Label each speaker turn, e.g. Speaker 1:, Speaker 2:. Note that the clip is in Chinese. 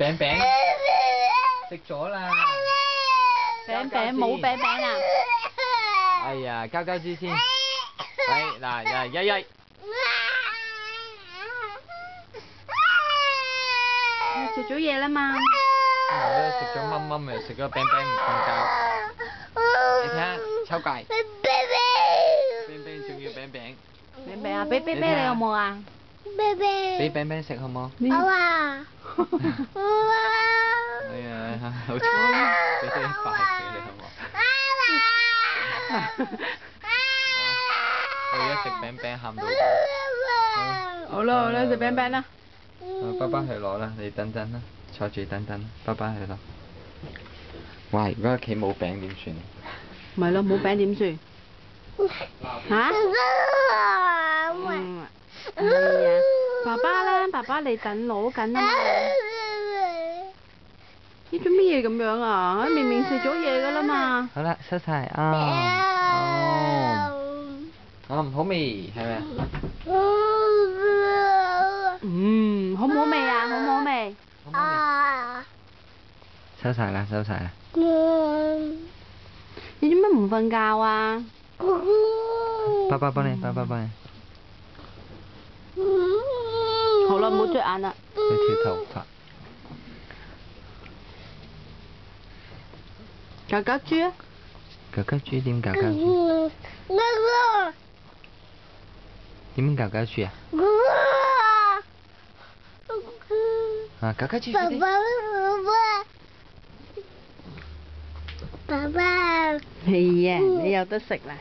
Speaker 1: 餅餅，食咗啦。
Speaker 2: 餅餅冇餅餅啊！
Speaker 1: 哎呀，交交豬先。喂嗱，又係一一。
Speaker 2: 食咗嘢啦嘛。
Speaker 1: 我都食咗蚊蚊咪食咗餅餅唔瞓覺。你睇下，抽戒。餅餅仲要餅餅。
Speaker 2: 餅餅啊，俾俾俾你有冇啊？
Speaker 1: 俾餅餅食好冇？哎呀，好彩，俾多一塊俾你好冇？我而家食餅餅喊到。
Speaker 2: 好啦好啦，食餅餅啦。
Speaker 1: 爸爸去攞啦，你等等啦，坐住等等，爸爸去攞。哇！如果屋企冇餅點算？
Speaker 2: 咪咯，冇餅點算？嚇？爸爸啦，爸爸你等攞緊啊嘛。你做咩嘢咁樣啊？明明食咗嘢噶啦嘛。
Speaker 1: 好啦，收晒啊！哦，嗯，好味係咪啊？
Speaker 2: 嗯，好唔好味啊？好唔好味？
Speaker 1: 好唔好味？收晒啦，收晒啦。
Speaker 2: 你做咩唔瞓覺啊？
Speaker 1: 爸爸幫你，爸爸幫你。
Speaker 2: 好啦，唔好捽眼啦。
Speaker 1: 你條頭髮。
Speaker 2: 搞搞豬啊！
Speaker 1: 搞搞豬點搞搞豬？點樣搞搞豬啊？啊，搞搞豬
Speaker 3: 爸。爸，爸爸，爸爸。
Speaker 2: 係啊，你有得食啦。